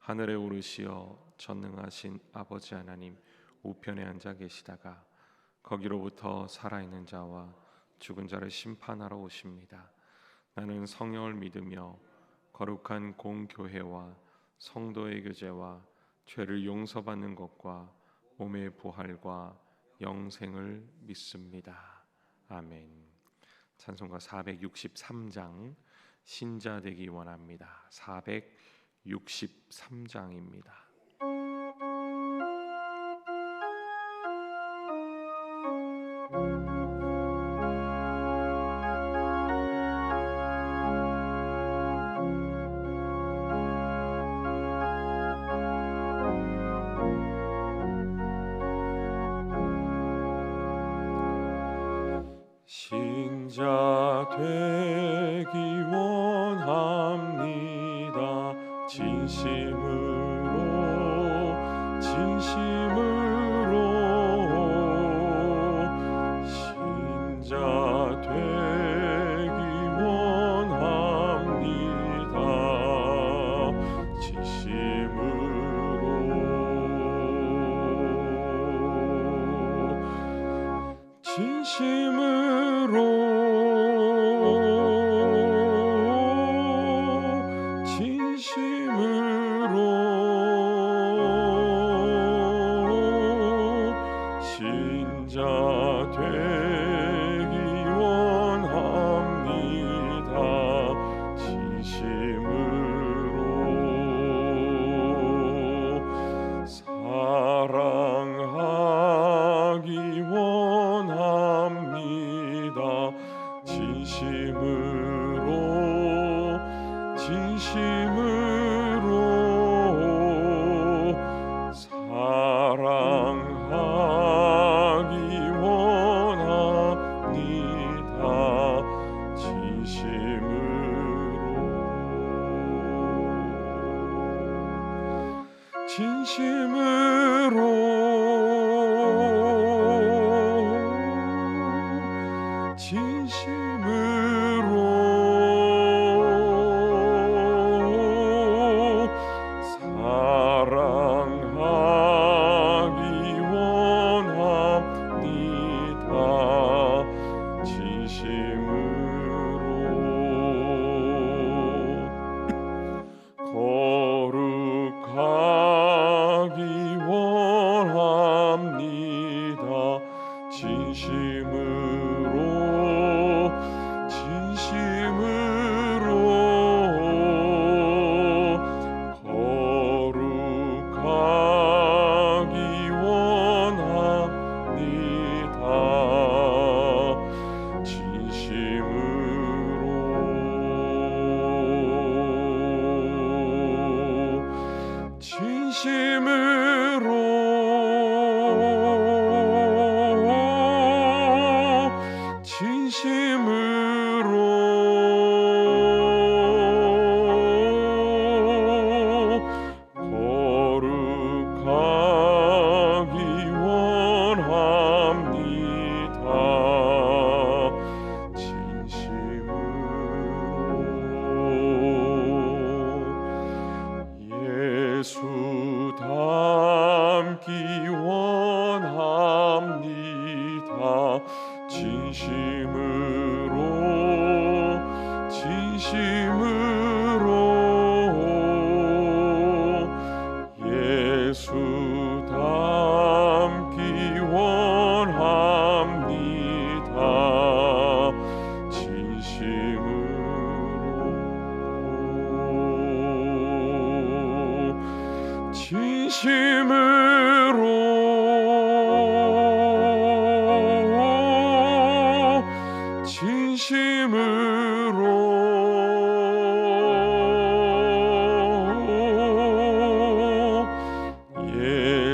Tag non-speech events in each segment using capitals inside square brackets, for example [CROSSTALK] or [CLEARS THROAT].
하늘에 오르시어 전능하신 아버지 하나님 우편에 앉아 계시다가 거기로부터 살아있는 자와 죽은 자를 심판하러 오십니다. 나는 성령을 믿으며 거룩한 공교회와 성도의 교제와 죄를 용서받는 것과 몸의 부활과 영생을 믿습니다. 아멘. 찬송가 463장 신자 되기 원합니다. 463장 입니다. 신자 되기 원 진심으로 진심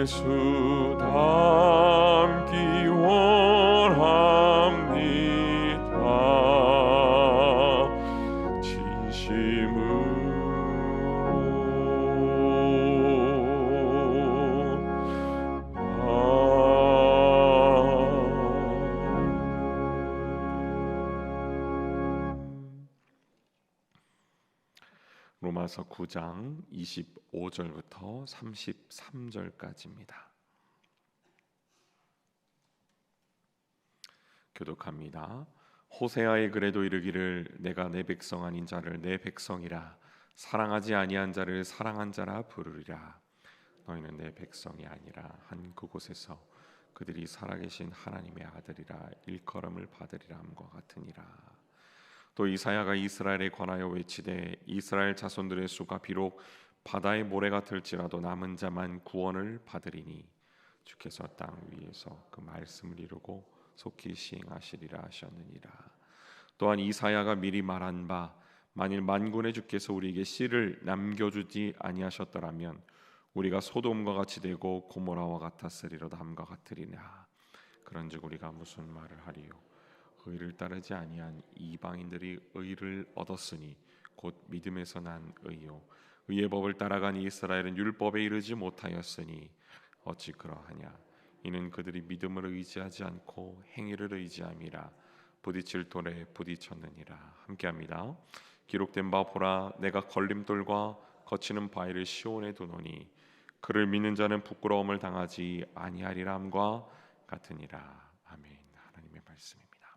예수 닮기 원합니다. 9장 25절부터 33절까지입니다. 교독합니다. 호세아의 그래도 이르기를 내가 내 백성 아닌 자를 내 백성이라 사랑하지 아니한 자를 사랑한 자라 부르리라 너희는 내 백성이 아니라 한 그곳에서 그들이 살아계신 하나님의 아들이라 일컬음을 받으리라 함과 같으니라 또 이사야가 이스라엘에 관하여 외치되 이스라엘 자손들의 수가 비록 바다의 모래 같을지라도 남은 자만 구원을 받으리니 주께서 땅 위에서 그 말씀을 이루고 속히 시행하시리라 하셨느니라. 또한 이사야가 미리 말한 바 만일 만군의 주께서 우리에게 씨를 남겨주지 아니하셨더라면 우리가 소돔과 같이 되고 고모라와 같았으리로다 함과 같으리라 그런즉 우리가 무슨 말을 하리요? 의를 따르지 아니한 이방인들이 의를 얻었으니 곧 믿음에서 난 의요 의의 법을 따라간 이스라엘은 율법에 이르지 못하였으니 어찌 그러하냐? 이는 그들이 믿음을 의지하지 않고 행위를 의지함이라 부딪힐 돌에 부딪혔느니라. 함께합니다. 기록된 바 보라 내가 걸림돌과 거치는 바위를 시온에 두노니 그를 믿는 자는 부끄러움을 당하지 아니하리라 함과 같으니라. 아멘. 하나님의 말씀입니다.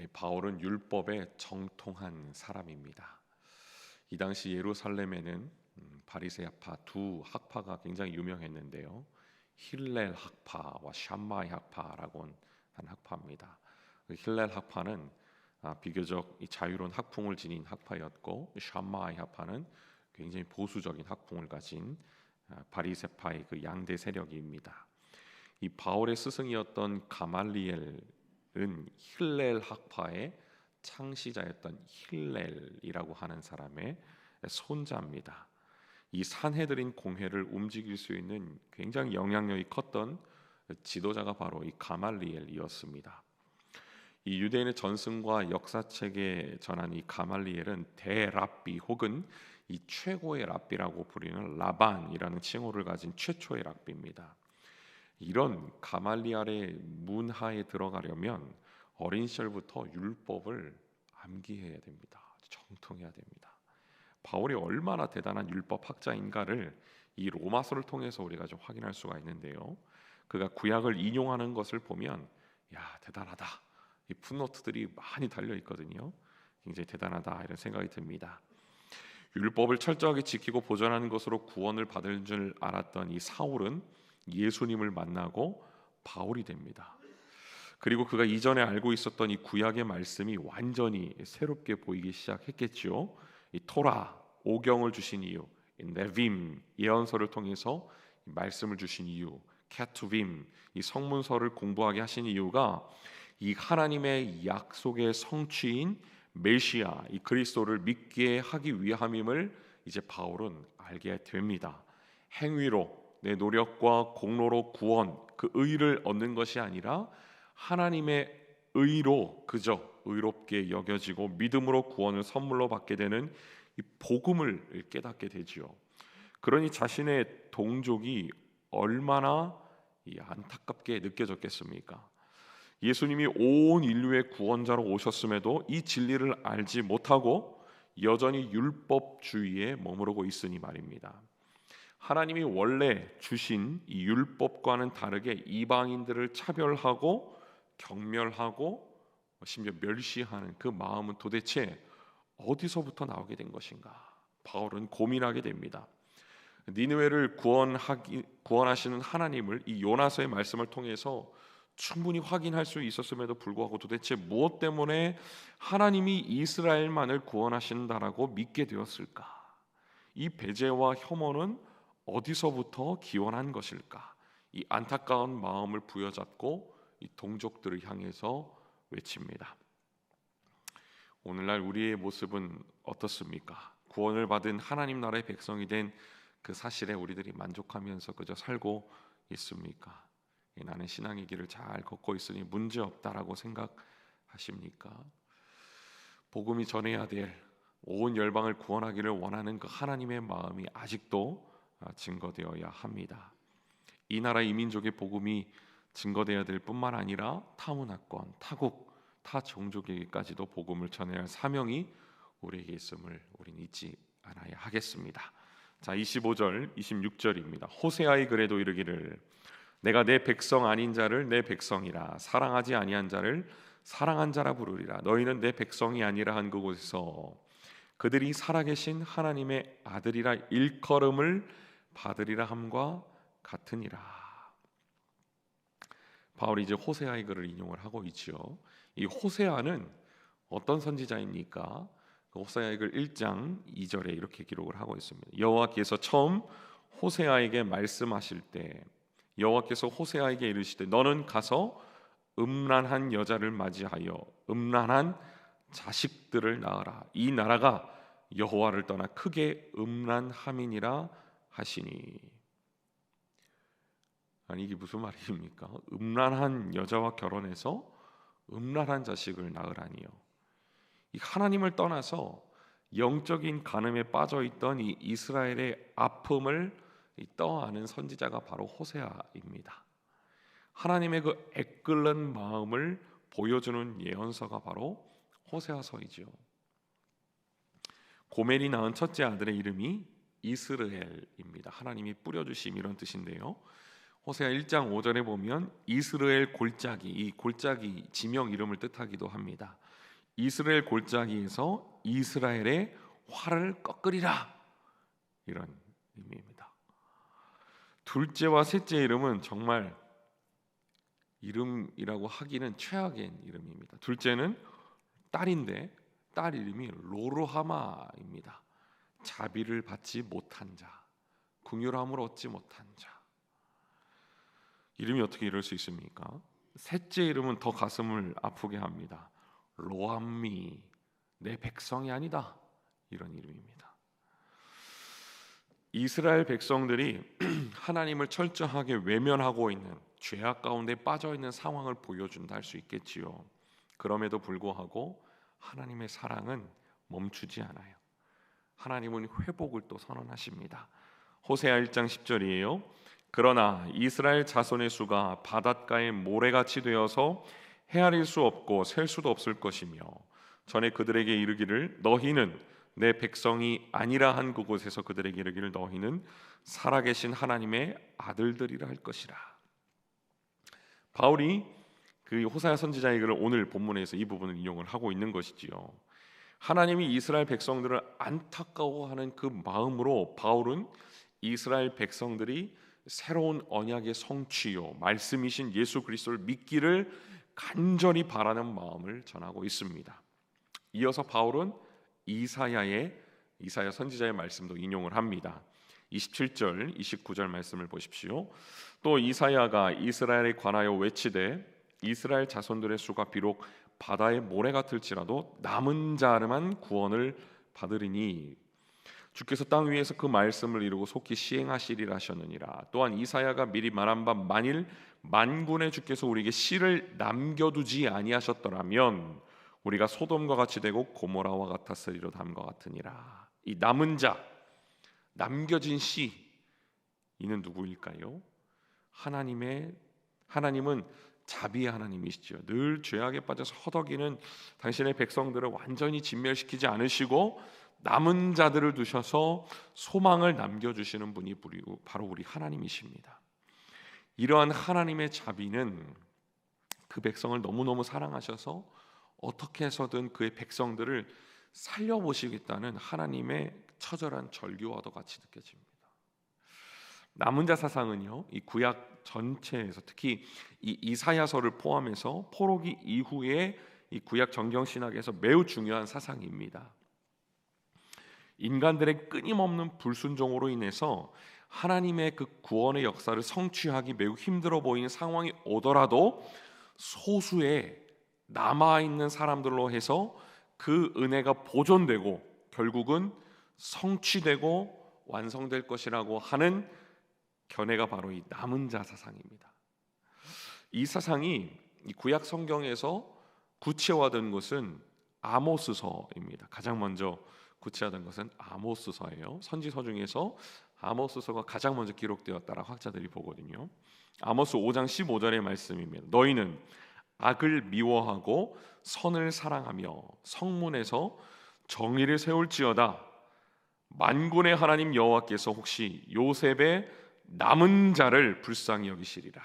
예, 바울은 율법에 정통한 사람입니다. 이 당시 예루살렘에는 음, 바리새파 두 학파가 굉장히 유명했는데요. 힐렐 학파와 샴마이 학파라고 한 학파입니다. 그 힐렐 학파는 아, 비교적 자유로운 학풍을 지닌 학파였고 샴마이 학파는 굉장히 보수적인 학풍을 가진 아, 바리새파의 그 양대 세력입니다. 이 바울의 스승이었던 가말리엘 은 힐렐 학파의 창시자였던 힐렐이라고 하는 사람의 손자입니다. 이 산헤드린 공회를 움직일 수 있는 굉장히 영향력이 컸던 지도자가 바로 이 가말리엘이었습니다. 이 유대인의 전승과 역사책에 전한 이 가말리엘은 대랍비 혹은 이 최고의 랍비라고 부르는 라반이라는 칭호를 가진 최초의 랍비입니다. 이런 가말리알의 문화에 들어가려면 어린 시절부터 율법을 암기해야 됩니다. 정통해야 됩니다. 바울이 얼마나 대단한 율법 학자인가를 이 로마서를 통해서 우리가 좀 확인할 수가 있는데요. 그가 구약을 인용하는 것을 보면 야 대단하다. 이 풋노트들이 많이 달려 있거든요. 굉장히 대단하다 이런 생각이 듭니다. 율법을 철저하게 지키고 보존하는 것으로 구원을 받을 줄 알았던 이 사울은 예수님을 만나고 바울이 됩니다. 그리고 그가 이전에 알고 있었던 이 구약의 말씀이 완전히 새롭게 보이기 시작했겠죠. 이 토라 오경을 주신 이유, 네빔 예언서를 통해서 말씀을 주신 이유, 캐투빔 이 성문서를 공부하게 하신 이유가 이 하나님의 약속의 성취인 메시아 이 그리스도를 믿게 하기 위함임을 이제 바울은 알게 됩니다. 행위로 내 노력과 공로로 구원 그 의를 얻는 것이 아니라 하나님의 의로 그저 의롭게 여겨지고 믿음으로 구원을 선물로 받게 되는 이 복음을 깨닫게 되지요. 그러니 자신의 동족이 얼마나 안타깝게 느껴졌겠습니까? 예수님이 온 인류의 구원자로 오셨음에도 이 진리를 알지 못하고 여전히 율법주의에 머무르고 있으니 말입니다. 하나님이 원래 주신 이 율법과는 다르게 이방인들을 차별하고 경멸하고 심지어 멸시하는 그 마음은 도대체 어디서부터 나오게 된 것인가? 바울은 고민하게 됩니다. 니느웨를 구원하기 구원하시는 하나님을 이 요나서의 말씀을 통해서 충분히 확인할 수 있었음에도 불구하고 도대체 무엇 때문에 하나님이 이스라엘만을 구원하신다라고 믿게 되었을까? 이 배제와 혐오는 어디서부터 기원한 것일까? 이 안타까운 마음을 부여잡고 이 동족들을 향해서 외칩니다. 오늘날 우리의 모습은 어떻습니까? 구원을 받은 하나님 나라의 백성이 된 그 사실에 우리들이 만족하면서 그저 살고 있습니까? 나는 신앙의 길을 잘 걷고 있으니 문제 없다라고 생각하십니까? 복음이 전해야 될 온 열방을 구원하기를 원하는 그 하나님의 마음이 아직도 아, 증거되어야 합니다. 이 나라 이민족의 복음이 증거되어야 될 뿐만 아니라 타문화권, 타국, 타 종족에게까지도 복음을 전해야 할 사명이 우리에게 있음을 우리는 잊지 않아야 하겠습니다. 자, 25절, 26절입니다. 호세아의 그래도 이르기를 내가 내 백성 아닌 자를 내 백성이라 사랑하지 아니한 자를 사랑한 자라 부르리라 너희는 내 백성이 아니라 한 그곳에서 그들이 살아계신 하나님의 아들이라 일컬음을 받으리라 함과 같으니라. 바울이 이제 호세아의 글을 인용을 하고 있지요. 이 호세아는 어떤 선지자입니까? 그 호세아의 글 1장 2절에 이렇게 기록을 하고 있습니다. 여호와께서 처음 호세아에게 말씀하실 때 여호와께서 호세아에게 이르시되 너는 가서 음란한 여자를 맞이하여 음란한 자식들을 낳으라 이 나라가 여호와를 떠나 크게 음란함이니라 하시니 아니 이게 무슨 말입니까? 음란한 여자와 결혼해서 음란한 자식을 낳으라니요. 이 하나님을 떠나서 영적인 간음에 빠져 있던 이 이스라엘의 아픔을 떠안은 선지자가 바로 호세아입니다. 하나님의 그 애끓는 마음을 보여주는 예언서가 바로 호세아서이지요. 고멜이 낳은 첫째 아들의 이름이 이스르엘입니다. 하나님이 뿌려주심 이런 뜻인데요. 호세아 1장 5절에 보면 이스라엘 골짜기 이 골짜기 지명 이름을 뜻하기도 합니다. 이스라엘 골짜기에서 이스라엘의 활을 꺾으리라 이런 의미입니다. 둘째와 셋째 이름은 정말 이름이라고 하기는 최악의 이름입니다. 둘째는 딸인데 딸 이름이 로르하마입니다. 자비를 받지 못한 자, 궁휼함을 얻지 못한 자. 이름이 어떻게 이럴 수 있습니까? 셋째 이름은 더 가슴을 아프게 합니다. 로암미, 내 백성이 아니다. 이런 이름입니다. 이스라엘 백성들이 [CLEARS THROAT] 하나님을 철저하게 외면하고 있는 죄악 가운데 빠져 있는 상황을 보여준다 할 수 있겠지요. 그럼에도 불구하고 하나님의 사랑은 멈추지 않아요. 하나님은 회복을 또 선언하십니다. 호세아 1장 10절이에요. 그러나 이스라엘 자손의 수가 바닷가의 모래같이 되어서 헤아릴 수 없고 셀 수도 없을 것이며 전에 그들에게 이르기를 너희는 내 백성이 아니라 한 그곳에서 그들에게 이르기를 너희는 살아계신 하나님의 아들들이라 할 것이라. 바울이 그 호사야 선지자의 글을 오늘 본문에서 이 부분을 인용을 하고 있는 것이지요. 하나님이 이스라엘 백성들을 안타까워하는 그 마음으로 바울은 이스라엘 백성들이 새로운 언약의 성취요 말씀이신 예수 그리스도를 믿기를 간절히 바라는 마음을 전하고 있습니다. 이어서 바울은 이사야의 이사야 선지자의 말씀도 인용을 합니다. 27절, 29절 말씀을 보십시오. 또 이사야가 이스라엘에 관하여 외치되 이스라엘 자손들의 수가 비록 바다의 모래 같을지라도 남은 자르만 구원을 받으리니 주께서 땅 위에서 그 말씀을 이루고 속히 시행하시리라 하셨느니라. 또한 이사야가 미리 말한 바 만일 만군의 주께서 우리에게 씨를 남겨두지 아니하셨더라면 우리가 소돔과 같이 되고 고모라와 같았으리로 담과 같으니라. 이 남은 자 남겨진 씨 이는 누구일까요? 하나님의 하나님은 자비의 하나님이시죠. 늘 죄악에 빠져서 허덕이는 당신의 백성들을 완전히 진멸시키지 않으시고 남은 자들을 두셔서 소망을 남겨 주시는 분이 바로 우리 하나님이십니다. 이러한 하나님의 자비는 그 백성을 너무너무 사랑하셔서 어떻게 해서든 그의 백성들을 살려 보시겠다는 하나님의 처절한 절규와도 같이 느껴집니다. 남은 자 사상은요, 이 구약 전체에서 특히 이 이사야서를 포함해서 포로기 이후에 이 구약 정경 신학에서 매우 중요한 사상입니다. 인간들의 끊임없는 불순종으로 인해서 하나님의 그 구원의 역사를 성취하기 매우 힘들어 보이는 상황이 오더라도 소수의 남아 있는 사람들로 해서 그 은혜가 보존되고 결국은 성취되고 완성될 것이라고 하는 견해가 바로 이 남은 자 사상입니다. 이 사상이 구약 성경에서 구체화된 것은 아모스서입니다. 가장 먼저 구체화된 것은 아모스서예요. 선지서 중에서 아모스서가 가장 먼저 기록되었다라고 학자들이 보거든요. 아모스 5장 15절의 말씀입니다. 너희는 악을 미워하고 선을 사랑하며 성문에서 정의를 세울지어다 만군의 하나님 여호와께서 혹시 요셉의 남은 자를 불쌍히 여기시리라.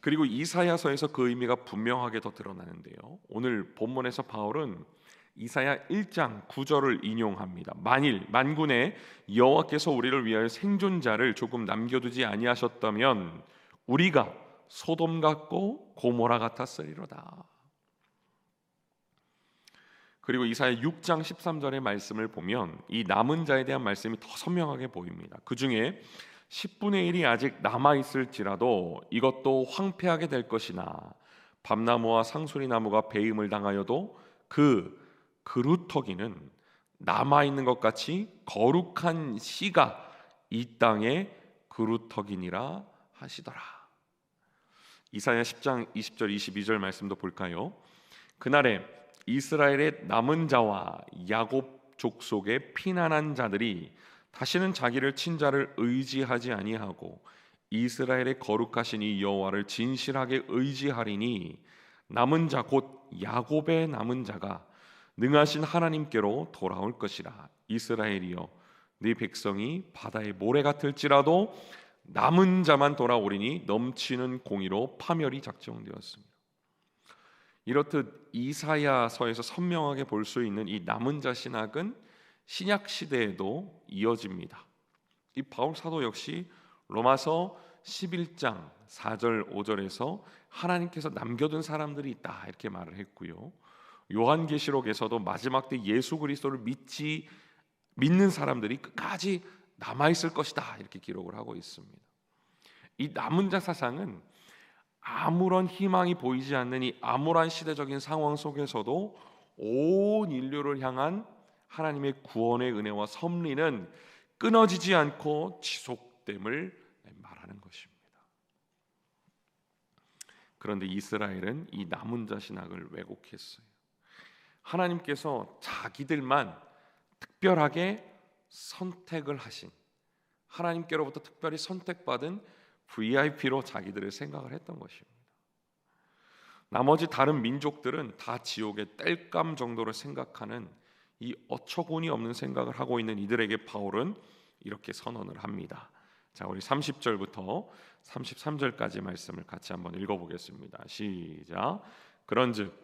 그리고 이사야서에서 그 의미가 분명하게 더 드러나는데요. 오늘 본문에서 바울은 이사야 1장 9절을 인용합니다. 만일 만군의 여호와께서 우리를 위하여 생존자를 조금 남겨두지 아니하셨다면 우리가 소돔 같고 고모라 같았으리로다. 그리고 이사야 6장 13절의 말씀을 보면 이 남은 자에 대한 말씀이 더 선명하게 보입니다. 그 중에 10분의 1이 아직 남아 있을지라도 이것도 황폐하게 될 것이나 밤나무와 상수리 나무가 배임을 당하여도 그 그루터기는 남아 있는 것 같이 거룩한 씨가 이 땅에 그루터기니라 하시더라. 이사야 10장 20절 22절 말씀도 볼까요? 그날에 이스라엘의 남은 자와 야곱 족속의 피난한 자들이 다시는 자기를 친자를 의지하지 아니하고 이스라엘의 거룩하신 이 여호와를 진실하게 의지하리니 남은 자 곧 야곱의 남은 자가 능하신 하나님께로 돌아올 것이라 이스라엘이여 네 백성이 바다의 모래 같을지라도 남은 자만 돌아오리니 넘치는 공의로 파멸이 작정되었습니다. 이렇듯 이사야서에서 선명하게 볼 수 있는 이 남은 자 신학은 신약 시대에도 이어집니다. 이 바울 사도 역시 로마서 11장 4절 5절에서 하나님께서 남겨둔 사람들이 있다 이렇게 말을 했고요. 요한계시록에서도 마지막 때 예수 그리스도를 믿지 믿는 사람들이 끝까지 남아 있을 것이다 이렇게 기록을 하고 있습니다. 이 남은 자 사상은 아무런 희망이 보이지 않는 이 암울한 시대적인 상황 속에서도 온 인류를 향한 하나님의 구원의 은혜와 섭리는 끊어지지 않고 지속됨을 말하는 것입니다. 그런데 이스라엘은 이 남은 자 신학을 왜곡했어요. 하나님께서 자기들만 특별하게 선택을 하신 하나님께로부터 특별히 선택받은 VIP로 자기들을 생각을 했던 것입니다. 나머지 다른 민족들은 다 지옥의 땔감 정도로 생각하는 이 어처구니 없는 생각을 하고 있는 이들에게 바울은 이렇게 선언을 합니다. 자, 우리 30절부터 33절까지 말씀을 같이 한번 읽어 보겠습니다. 시작. 그런즉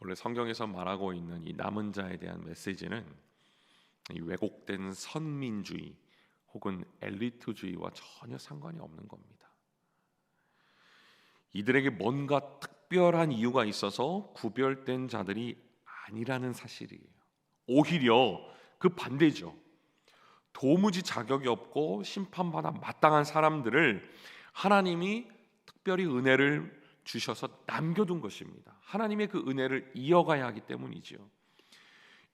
원래 성경에서 말하고 있는 이 남은 자에 대한 메시지는 이 왜곡된 선민주의 혹은 엘리트주의와 전혀 상관이 없는 겁니다. 이들에게 뭔가 특별한 이유가 있어서 구별된 자들이 아니라는 사실이에요. 오히려 그 반대죠. 도무지 자격이 없고 심판받아 마땅한 사람들을 하나님이 특별히 은혜를 주셔서 남겨둔 것입니다. 하나님의 그 은혜를 이어가야 하기 때문이지요.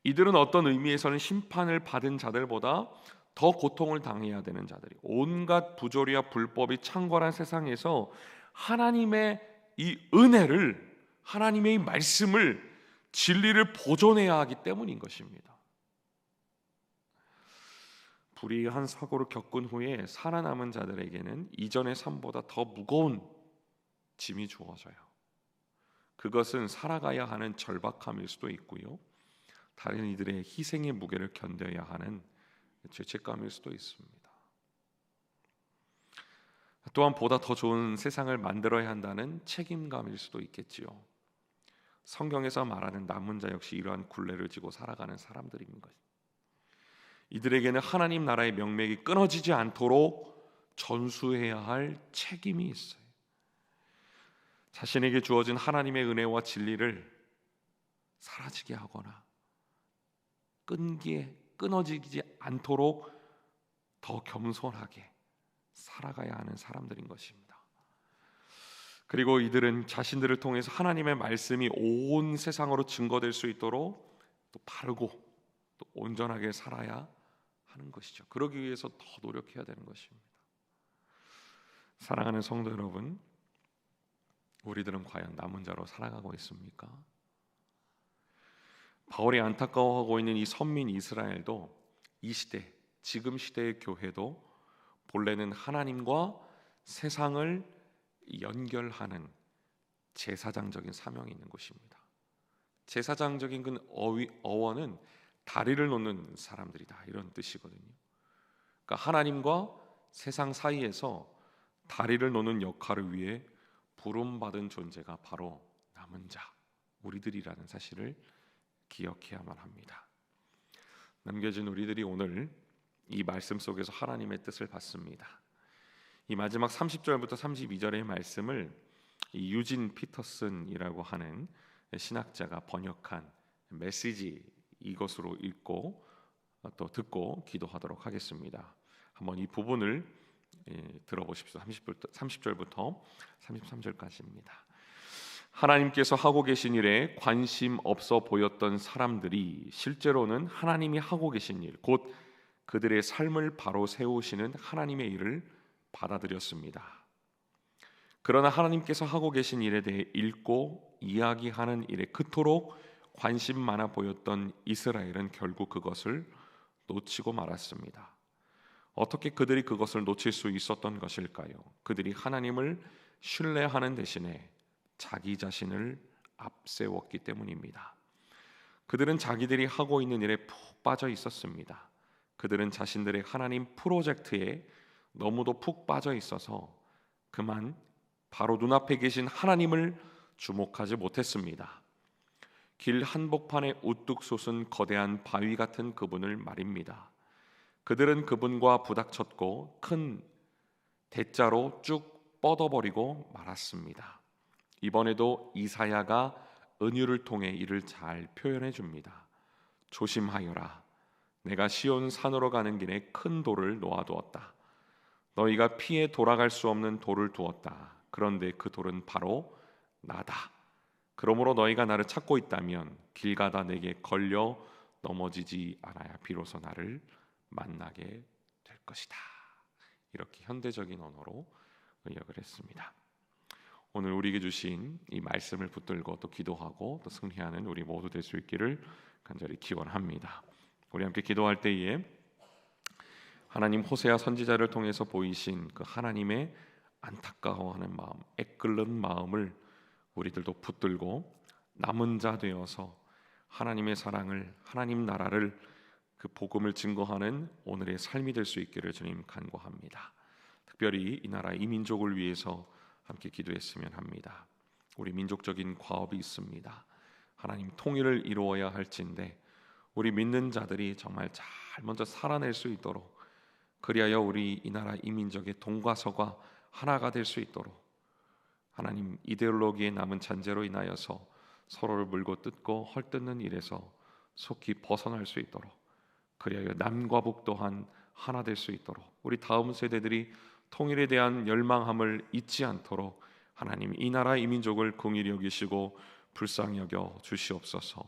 이들은 어떤 의미에서는 심판을 받은 자들보다 더 고통을 당해야 되는 자들이 온갖 부조리와 불법이 창궐한 세상에서 하나님의 이 은혜를 하나님의 말씀을 진리를 보존해야 하기 때문인 것입니다. 불의한 사고를 겪은 후에 살아남은 자들에게는 이전의 삶보다 더 무거운 짐이 주어져요. 그것은 살아가야 하는 절박함일 수도 있고요. 다른 이들의 희생의 무게를 견뎌야 하는 죄책감일 수도 있습니다. 또한 보다 더 좋은 세상을 만들어야 한다는 책임감일 수도 있겠지요. 성경에서 말하는 남은 자 역시 이러한 굴레를 지고 살아가는 사람들인 것. 이들에게는 하나님 나라의 명맥이 끊어지지 않도록 전수해야 할 책임이 있어요. 자신에게 주어진 하나님의 은혜와 진리를 사라지게 하거나 끊기에 끊어지지 않도록 더 겸손하게 살아가야 하는 사람들인 것입니다. 그리고 이들은 자신들을 통해서 하나님의 말씀이 온 세상으로 증거될 수 있도록 또 바르고 또 온전하게 살아야 하는 것이죠. 그러기 위해서 더 노력해야 되는 것입니다. 사랑하는 성도 여러분, 우리들은 과연 남은 자로 살아가고 있습니까? 바울이 안타까워하고 있는 이 선민 이스라엘도 이 시대, 지금 시대의 교회도 본래는 하나님과 세상을 연결하는 제사장적인 사명이 있는 곳입니다. 제사장적인 그 어휘, 어원은 다리를 놓는 사람들이다 이런 뜻이거든요. 그러니까 하나님과 세상 사이에서 다리를 놓는 역할을 위해 부름 받은 존재가 바로 남은 자 우리들이라는 사실을 기억해야만 합니다. 남겨진 우리들이 오늘 이 말씀 속에서 하나님의 뜻을 받습니다. 이 마지막 30절부터 32절의 말씀을 유진 피터슨이라고 하는 신학자가 번역한 메시지 이것으로 읽고 또 듣고 기도하도록 하겠습니다. 한번 이 부분을 예, 들어보십시오. 30절부터 33절까지입니다. 하나님께서 하고 계신 일에 관심 없어 보였던 사람들이 실제로는 하나님이 하고 계신 일, 곧 그들의 삶을 바로 세우시는 하나님의 일을 받아들였습니다. 그러나 하나님께서 하고 계신 일에 대해 읽고 이야기하는 일에 그토록 관심 많아 보였던 이스라엘은 결국 그것을 놓치고 말았습니다. 어떻게 그들이 그것을 놓칠 수 있었던 것일까요? 그들이 하나님을 신뢰하는 대신에 자기 자신을 앞세웠기 때문입니다. 그들은 자기들이 하고 있는 일에 푹 빠져 있었습니다. 그들은 자신들의 하나님 프로젝트에 너무도 푹 빠져 있어서 그만 바로 눈앞에 계신 하나님을 주목하지 못했습니다. 길 한복판에 우뚝 솟은 거대한 바위 같은 그분을 말입니다. 그들은 그분과 부닥쳤고 큰 대자로 쭉 뻗어버리고 말았습니다. 이번에도 이사야가 은유를 통해 이를 잘 표현해 줍니다. 조심하여라. 내가 시온 산으로 가는 길에 큰 돌을 놓아두었다. 너희가 피해 돌아갈 수 없는 돌을 두었다. 그런데 그 돌은 바로 나다. 그러므로 너희가 나를 찾고 있다면 길 가다 내게 걸려 넘어지지 않아야 비로소 나를 만나게 될 것이다. 이렇게 현대적인 언어로 의역을 했습니다. 오늘 우리에게 주신 이 말씀을 붙들고 또 기도하고 또 승리하는 우리 모두 될 수 있기를 간절히 기원합니다. 우리 함께 기도할 때에 하나님 호세아 선지자를 통해서 보이신 그 하나님의 안타까워하는 마음, 애끓는 마음을 우리들도 붙들고 남은 자 되어서 하나님의 사랑을 하나님 나라를 그 복음을 증거하는 오늘의 삶이 될 수 있기를 주님 간구합니다. 특별히 이 나라 이 민족을 위해서 함께 기도했으면 합니다. 우리 민족적인 과업이 있습니다. 하나님 통일을 이루어야 할진데 우리 믿는 자들이 정말 잘 먼저 살아낼 수 있도록 그리하여 우리 이 나라 이 민족의 동과 서가 하나가 될 수 있도록 하나님 이데올로기에 남은 잔재로 인하여서 서로를 물고 뜯고 헐뜯는 일에서 속히 벗어날 수 있도록 그리하여 남과 북 또한 하나 될 수 있도록 우리 다음 세대들이 통일에 대한 열망함을 잊지 않도록 하나님 이 나라 이 민족을 공의히 여기시고 불쌍히 여겨 주시옵소서.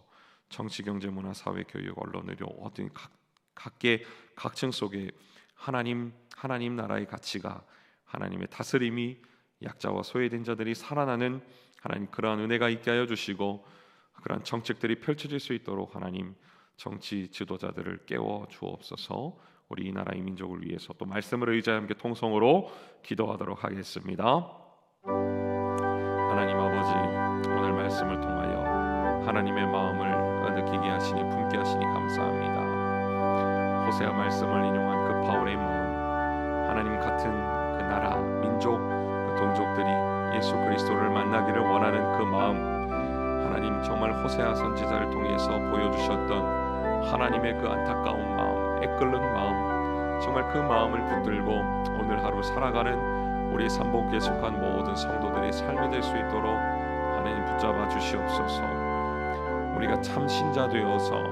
정치, 경제, 문화, 사회, 교육, 언론, 의료 어떤 각, 각계 각층 속에 하나님 하나님 나라의 가치가 하나님의 다스림이 약자와 소외된 자들이 살아나는 하나님 그러한 은혜가 있게 하여 주시고 그러한 정책들이 펼쳐질 수 있도록 하나님 정치 지도자들을 깨워 주옵소서. 우리 이 나라 이 민족을 위해서 또 말씀을 의지하여 함께 통성으로 기도하도록 하겠습니다. 하나님 아버지 오늘 말씀을 통하여 하나님의 마음을 느끼게 하시니 품게 하시니 감사합니다. 호세아 말씀을 인용한 그 바울의 마음 하나님 같은 그 나라 민족 그 동족들이 예수 그리스도를 만나기를 원하는 그 마음 하나님 정말 호세아 선지자를 통해서 보여주셨던 하나님의 그 안타까운 마음, 애끓는 마음, 정말 그 마음을 붙들고 오늘 하루 살아가는 우리 삼복에 속한 모든 성도들의 삶이 될 수 있도록 하나님 붙잡아 주시옵소서. 우리가 참 신자 되어서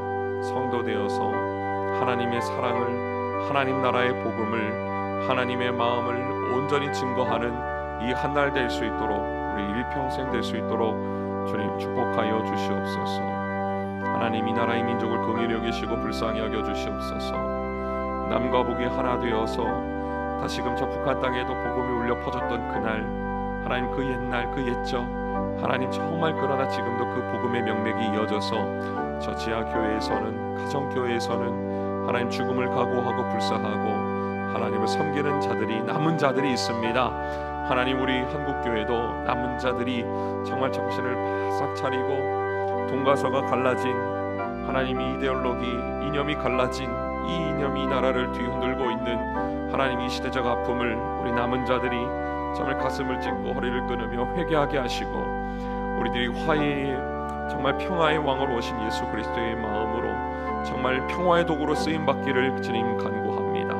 성도 되어서 하나님의 사랑을 하나님 나라의 복음을 하나님의 마음을 온전히 증거하는 이 한 날 될 수 있도록 우리 일평생 될 수 있도록 주님 축복하여 주시옵소서. 하나님 이 나라의 민족을 긍휼히 여기시고 불쌍히 여겨 주시옵소서. 남과 북이 하나 되어서 다시금 저 북한 땅에도 복음이 울려 퍼졌던 그날 하나님 그 옛날 그 옛적 하나님 정말 그러나 지금도 그 복음의 명맥이 이어져서 저 지하 교회에서는 가정 교회에서는 하나님 죽음을 각오하고 불사하고 하나님을 섬기는 자들이 남은 자들이 있습니다. 하나님 우리 한국 교회도 남은 자들이 정말 정신을 바싹 차리고 동가서가 갈라진 하나님의 이데올로기 이념이 갈라진 이 이념이 이 나라를 뒤흔들고 있는 하나님 이 시대적 아픔을 우리 남은 자들이 정말 가슴을 찢고 허리를 끊으며 회개하게 하시고 우리들이 화해의 정말 평화의 왕으로 오신 예수 그리스도의 마음으로 정말 평화의 도구로 쓰임 받기를 주님 간구합니다.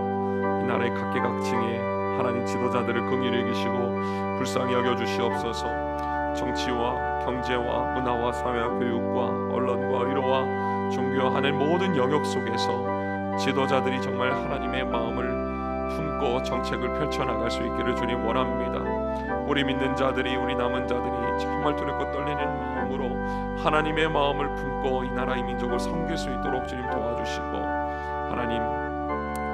이 나라의 각계각층의 하나님 지도자들을 긍휼히 여기시고 불쌍히 여겨 주시옵소서. 정치와 경제와 문화와 사회와 교육과 언론과 의료와 종교와 하늘 모든 영역 속에서 지도자들이 정말 하나님의 마음을 품고 정책을 펼쳐나갈 수 있기를 주님 원합니다. 우리 믿는 자들이 우리 남은 자들이 정말 두렵고 떨리는 마음으로 하나님의 마음을 품고 이 나라의 민족을 섬길 수 있도록 주님 도와주시고 하나님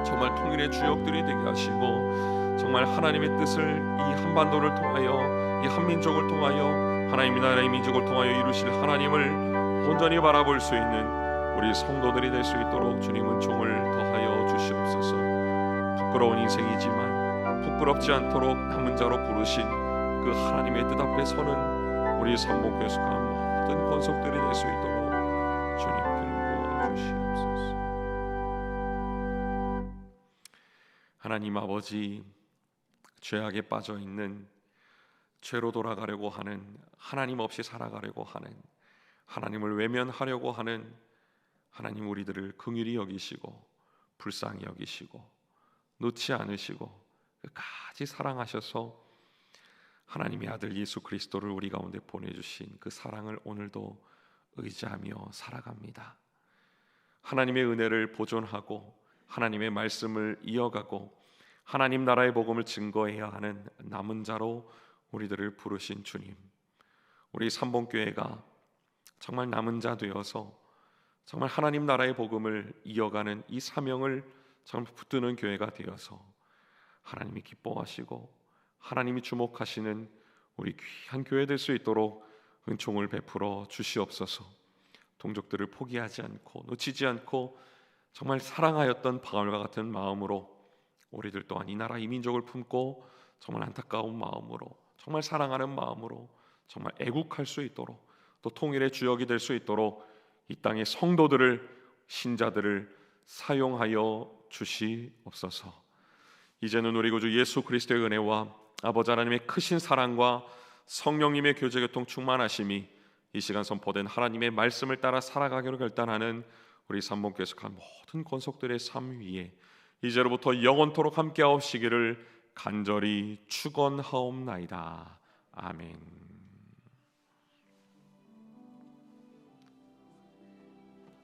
정말 통일의 주역들이 되게 하시고 정말 하나님의 뜻을 이 한반도를 통하여 이 한민족을 통하여 하나님 이 나라의 민족을 통하여 이루실 하나님을 온전히 바라볼 수 있는 우리 성도들이 될 수 있도록 주님 은총을 더하여 주시옵소서. 부끄러운 인생이지만 부끄럽지 않도록 남은 자로 부르신 그 하나님의 뜻 앞에 서는 우리 속한 모든 권속들이 될 수 있도록 주님 기름 부어 주시옵소서. 하나님 아버지 죄악에 빠져 있는 죄로 돌아가려고 하는 하나님 없이 살아가려고 하는 하나님을 외면하려고 하는 하나님 우리들을 긍휼히 여기시고 불쌍히 여기시고 놓지 않으시고 끝까지 사랑하셔서 하나님의 아들 예수 그리스도를 우리 가운데 보내주신 그 사랑을 오늘도 의지하며 살아갑니다. 하나님의 은혜를 보존하고 하나님의 말씀을 이어가고 하나님 나라의 복음을 증거해야 하는 남은 자로 우리들을 부르신 주님. 우리 삼봉교회가 정말 남은 자 되어서 정말 하나님 나라의 복음을 이어가는 이 사명을 정말 붙드는 교회가 되어서 하나님이 기뻐하시고 하나님이 주목하시는 우리 귀한 교회 될 수 있도록 은총을 베풀어 주시옵소서. 동족들을 포기하지 않고 놓치지 않고 정말 사랑하였던 바울과 같은 마음으로 우리들 또한 이 나라 이 민족을 품고 정말 안타까운 마음으로 정말 사랑하는 마음으로 정말 애국할 수 있도록 또 통일의 주역이 될 수 있도록 이 땅의 성도들을 신자들을 사용하여 주시옵소서. 이제는 우리 구주 예수 그리스도의 은혜와 아버지 하나님의 크신 사랑과 성령님의 교제 교통 충만하심이 이 시간 선포된 하나님의 말씀을 따라 살아가기로 결단하는 우리 삼봉교회 속한 모든 권속들의 삶 위에 이제로부터 영원토록 함께하옵시기를 간절히 축원하옵나이다. 아멘.